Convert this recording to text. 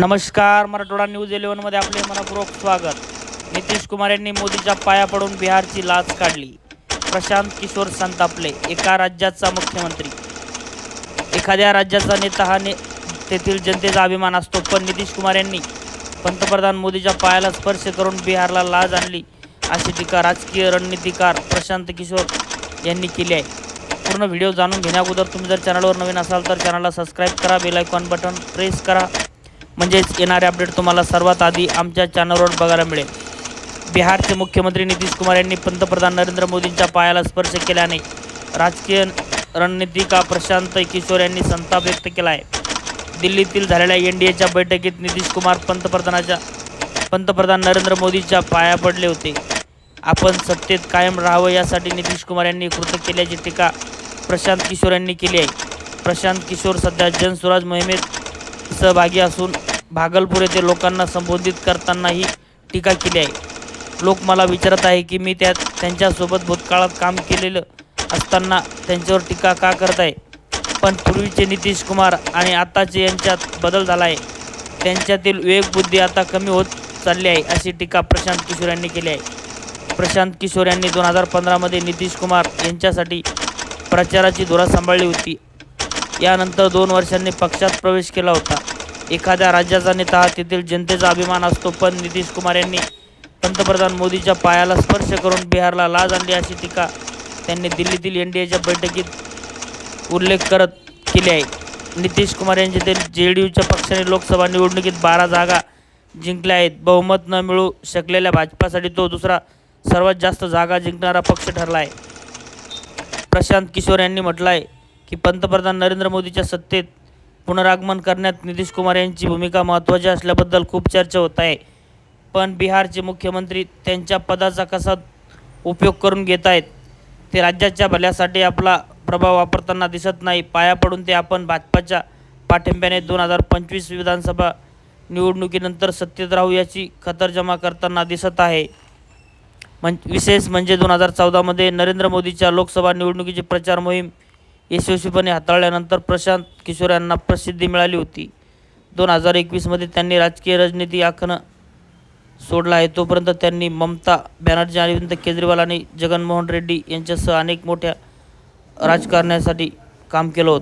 नमस्कार मराठवाडा न्यूज इलेव्हनमध्ये आपले मनपूर्वक स्वागत. नितीश कुमार यांनी मोदीच्या पाया पडून बिहारची लाच काढली. प्रशांत किशोर संतापले एका राज्याचा मुख्यमंत्री. एखाद्या राज्याचा नेता हा ने तेथील जनतेचा अभिमान असतो पण नितीश कुमार यांनी पंतप्रधान मोदीच्या पायाला स्पर्श करून बिहारला लाज आणली अशी टीका राजकीय रणनीतिकार प्रशांत किशोर यांनी केली आहे. पूर्ण व्हिडिओ जाणून घेण्याअगोदर तुम्ही जर चॅनलवर नवीन असाल तर चॅनलला सबस्क्राईब करा बेल आयकॉन बटन प्रेस करा. म्हणजेच येणारे अपडेट तुम्हाला सर्वात आधी आमच्या चॅनलवर बघायला मिळेल. बिहारचे मुख्यमंत्री नितीश कुमार यांनी पंतप्रधान नरेंद्र मोदींच्या पायाला स्पर्श केल्याने राजकीय रणनीतिका प्रशांत किशोर यांनी संताप व्यक्त केला आहे. दिल्लीतील झालेल्या एन डी एच्या बैठकीत नितीश कुमार पंतप्रधानाच्या पंतप्रधान नरेंद्र मोदीच्या पाया पडले होते. आपण सत्तेत कायम राहावं यासाठी नितीश कुमार यांनी कृत केल्याची टीका प्रशांत किशोर यांनी केली आहे. प्रशांत किशोर सध्या जनस्वराज मोहिमेत सहभागी असून भागलपूर येथे लोकांना संबोधित करतानाही टीका केली आहे. लोक मला विचारत आहे की मी त्यात त्यांच्यासोबत भूतकाळात काम केलेलं असताना त्यांच्यावर टीका का करत आहे? पण पूर्वीचे नितीश कुमार आणि आताचे यांच्यात बदल झाला आहे. त्यांच्यातील विवेकबुद्धी आता कमी होत चालली आहे अशी टीका प्रशांत किशोर यांनी केली आहे. प्रशांत किशोर यांनी दोन हजार पंधरामध्ये नितीश कुमार यांच्यासाठी प्रचाराची धुरा सांभाळली होती. यानंतर दोन वर्षांनी पक्षात प्रवेश केला होता. एखाद्या राज्याचा नेता हा तेथील जनतेचा अभिमान असतो पण नितीश कुमार यांनी पंतप्रधान मोदीच्या पायाला स्पर्श करून बिहारला लाज आणली अशी टीका त्यांनी दिल्लीतील एन डी एच्या बैठकीत उल्लेख करत केली आहे. नितीश कुमार यांचे ते जे डी यूच्या पक्षाने लोकसभा निवडणुकीत बारा जागा जिंकल्या आहेत. बहुमत न मिळू शकलेल्या भाजपासाठी तो दुसरा सर्वात जास्त जागा जिंकणारा पक्ष ठरला आहे. प्रशांत किशोर यांनी म्हटलं आहे की पंतप्रधान नरेंद्र मोदीच्या सत्तेत पुनरागमन करण्यात नितीश कुमार यांची भूमिका महत्त्वाची असल्याबद्दल खूप चर्चा होत आहे. पण बिहारचे मुख्यमंत्री त्यांच्या पदाचा कसा उपयोग करून घेत आहेत ते राज्याच्या भल्यासाठी आपला प्रभाव वापरताना दिसत नाही. पाया पडून ते आपण भाजपाच्या पाठिंब्याने दोन हजार पंचवीस विधानसभा निवडणुकीनंतर सत्तेत राहू याची खतरजमा करताना दिसत आहे. म्हण विशेष म्हणजे दोन हजार चौदामध्ये नरेंद्र मोदीच्या लोकसभा निवडणुकीची प्रचार मोहीम यशस्वीपणे हाताळल्यानंतर प्रशांत किशोर यांना प्रसिद्धी मिळाली होती. दोन हजार एकवीसमध्ये त्यांनी राजकीय राजनीती आखणं सोडला आहे. तोपर्यंत त्यांनी ममता बॅनर्जी अरविंद केजरीवाल आणि जगनमोहन रेड्डी यांच्यासह अनेक मोठ्या राजकारण्यासाठी काम केलं होतं.